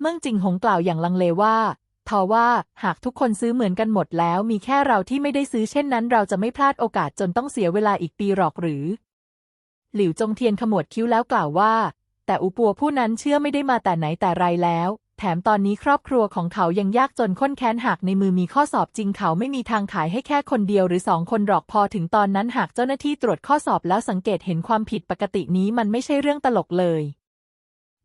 เมิ่งจิงหงกล่าวอย่างลังเลว่าทว่าหากทุกคนซื้อเหมือนกันหมดแล้ว มีแค่เราที่ไม่ได้ซื้อเช่นนั้น เราจะไม่พลาดโอกาสจนต้องเสียเวลาอีกปีหรอกหรือ หลิวจงเทียนขมวดคิ้วแล้วกล่าวว่า แต่อุปัวผู้นั้นเชื่อไม่ได้มาแต่ไหนแต่ไรแล้ว แถมตอนนี้ครอบครัวของเขายังยากจนข้นแค้นหากในมือมีข้อสอบจริงเขาไม่มีทางขายให้แค่คนเดียวหรือสองคนหรอกพอถึงตอนนั้นหากเจ้าหน้าที่ตรวจข้อสอบแล้วสังเกตเห็นความผิดปกตินี้มันไม่ใช่เรื่องตลกเลย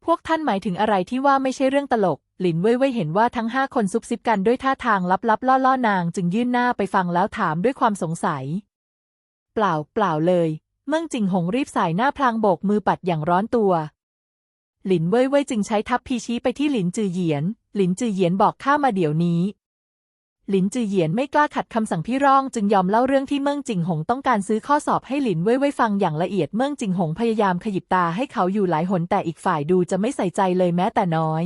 พวกท่านหมายถึงอะไรที่ว่าไม่ใช่เรื่องตลก หลินเว่ยเว่ยเห็นว่าทั้งห้าคนซุบซิบกันด้วยท่าทางลับๆล่อๆนางจึงยื่นหน้าไปฟังแล้วถามด้วยความสงสัย เปล่าเปล่าเลย เมื่งจิงหงรีบสายหน้าพลางโบกมือปัดอย่างร้อนตัว หลินเว่ยเว่ยจึงใช้ทัพพีชี้ไปที่หลินจือเหยียน หลินจือเหยียนบอกข้ามาเดี๋ยวนี้ หลินจือเหยียนไม่กล้าขัดคำสั่งพี่ร่องจึงยอมเล่าเรื่องที่เมืองจิงหงต้องการซื้อข้อสอบให้หลินเว่ยเว่ยฟังอย่างละเอียดเมืองจิงหงพยายามขยิบตาให้เขาอยู่หลายหนแต่อีกฝ่ายดูจะไม่ใส่ใจเลยแม้แต่น้อย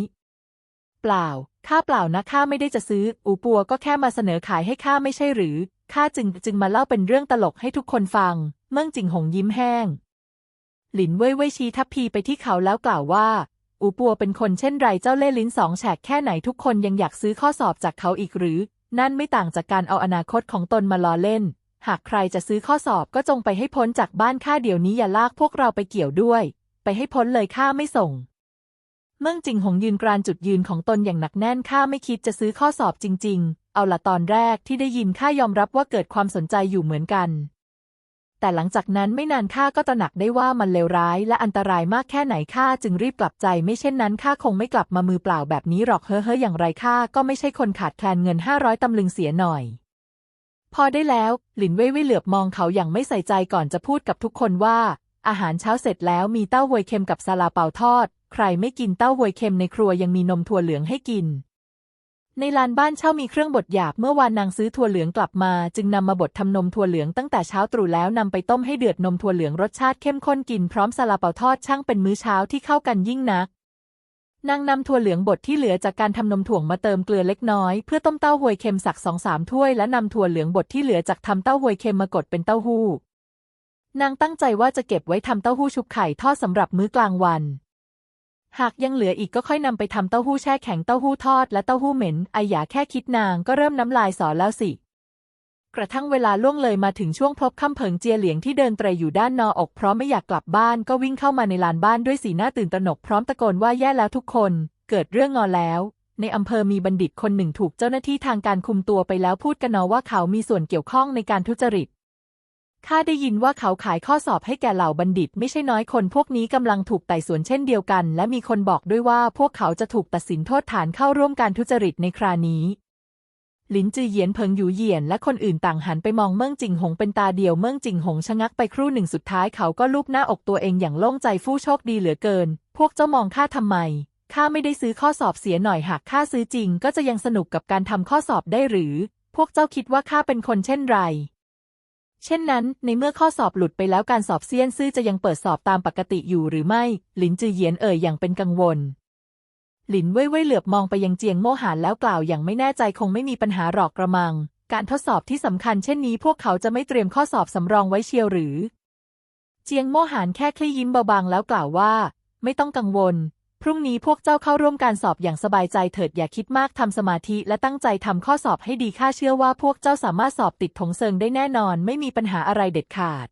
เปล่าข้าเปล่านะข้าไม่ได้จะซื้อ อูปัวก็แค่มาเสนอขายให้ข้าไม่ใช่หรือข้าจึงจึงมาเล่าเป็นเรื่องตลกให้ทุกคนฟัง เมืองจิงหงยิ้มแห้ง หลินเว่ยเว่ยชี้ทัพพีไปที่เขาแล้วกล่าวว่าอูปัวเป็นคนเช่นไรเจ้าเล่ลิ้นสองแฉกแค่ไหนทุกคนยังอยากซื้อข้อสอบจากเขาอีกหรือ นั่นไม่ต่างจากการเอาอนาคตของตนมาล้อเล่น หากใครจะซื้อข้อสอบก็จงไปให้พ้นจากบ้านข้าเดี๋ยวนี้อย่าลากพวกเราไปเกี่ยวด้วย ไปให้พ้นเลยข้าไม่ส่ง เมื่องจิงหงยืนกรานจุดยืนของตนอย่างหนักแน่นข้าไม่คิดจะซื้อข้อสอบจริง ๆ เอาละตอนแรกที่ได้ยินข้ายอมรับว่าเกิดความสนใจอยู่เหมือนกัน แต่หลังจากนั้นไม่นานข้าก็ตระหนักได้ว่ามันเลวร้ายและอันตรายมากแค่ไหนข้าจึงรีบกลับใจ ไม่เช่นนั้นข้าคงไม่กลับมามือเปล่าแบบนี้หรอกเฮ้อเฮ้ออย่างไรข้าก็ไม่ใช่คนขาดแคลนเงินห้าร้อยตำลึงเสียหน่อย พอได้แล้ว หลินเว่ยเว่ยเหลือบมองเขาอย่างไม่ใส่ใจก่อนจะพูดกับทุกคนว่า อาหารเช้าเสร็จแล้วมีเต้าหวยเค็มกับซาลาเปาทอด ใครไม่กินเต้าหวยเค็มในครัวยังมีนมถั่วเหลืองให้กิน ในลานบ้านเช่ามีเครื่องบดหยาบเมื่อวานนางซื้อถั่วเหลืองกลับมา จึงนำมาบดทำนมถั่วเหลืองตั้งแต่เช้าตรู่แล้วนำไปต้มให้เดือดนมถั่วเหลืองรสชาติเข้มข้นกินพร้อมซาลาเปาทอดช่างเป็นมื้อเช้าที่เข้ากันยิ่งนักนางนำถั่วเหลืองบดที่เหลือจากการทำนมถ่วงมาเติมเกลือเล็กน้อยเพื่อต้มเต้าหวยเค็มสักสองสามถ้วยและนำถั่วเหลืองบดที่เหลือจากทำเต้าหวยเค็มมากดเป็นเต้าหู้ นางตั้งใจว่าจะเก็บไว้ทำเต้าหู้ชุบไข่ทอดสำหรับมื้อกลางวัน หากยังเหลืออีกก็ค่อยนำไปทำเต้าหู้แช่แข็งเต้าหู้ทอดและเต้าหู้เหม็นไอหยาแค่คิดนางก็เริ่มน้ำลายสอแล้วสิกระทั่งเวลาล่วงเลยมาถึงช่วงพบค่ำเพิงเจียเหลียงที่เดินเตรอยู่ด้านนออกเพราะไม่อยากกลับบ้านก็วิ่งเข้ามาในลานบ้านด้วยสีหน้าตื่นตระหนกพร้อมตะโกนว่าแย่แล้วทุกคน เกิดเรื่องงอแล้ว ในอำเภอมีบัณฑิตคนหนึ่งถูกเจ้าหน้าที่ทางการคุมตัวไปแล้วพูดกันนอว่าเขามีส่วนเกี่ยวข้องในการทุจริต ข้าได้ยินว่าเขาขายข้อสอบให้แก่เหล่าบัณฑิต ไม่ใช่น้อยคนพวกนี้กำลังถูกไต่สวนเช่นเดียวกัน และมีคนบอกด้วยว่าพวกเขาจะถูกตัดสินโทษฐานเข้าร่วมการทุจริตในครานี้หลินจือเหยียนเพิงหยูเหยียนและคนอื่นต่างหันไปมองเมืองจิงหงเป็นตาเดียวเมืองจิงหงชะงักไปครู่หนึ่งสุดท้ายเขาก็ลูบหน้าอกตัวเองอย่างโล่งใจฟู่โชคดีเหลือเกิน พวกเจ้ามองข้าทำไมข้าไม่ได้ซื้อข้อสอบเสียหน่อยหากข้าซื้อจริง ก็จะยังสนุกกับการทำข้อสอบได้หรือ พวกเจ้าคิดว่าข้าเป็นคนเช่นไร เช่นนั้น ในเมื่อข้อสอบหลุดไปแล้วการสอบเซียนซื่อจะยังเปิดสอบตามปกติอยู่หรือไม่ หลินจือเหยียนเอ่ยอย่างเป็นกังวล หลินเว่ยเว่ยเหลือบมองไปยังเจียงโมหานแล้วกล่าวอย่างไม่แน่ใจคงไม่มีปัญหาหรอกกระมัง การทดสอบที่สำคัญเช่นนี้พวกเขาจะไม่เตรียมข้อสอบสำรองไว้เชียวหรือ เจียงโมหานแค่คลี่ยิ้มเบาๆแล้วกล่าวว่า ไม่ต้องกังวล รุ่งนี้พวกเจ้าเข้าร่วมการสอบอย่างสบายใจเถิดอย่าคิดมากทำสมาธิและตั้งใจทำข้อสอบให้ดีข้าเชื่อว่าพวกเจ้าสามารถสอบติดถงเซิงได้แน่นอน ไม่มีปัญหาอะไรเด็ดขาด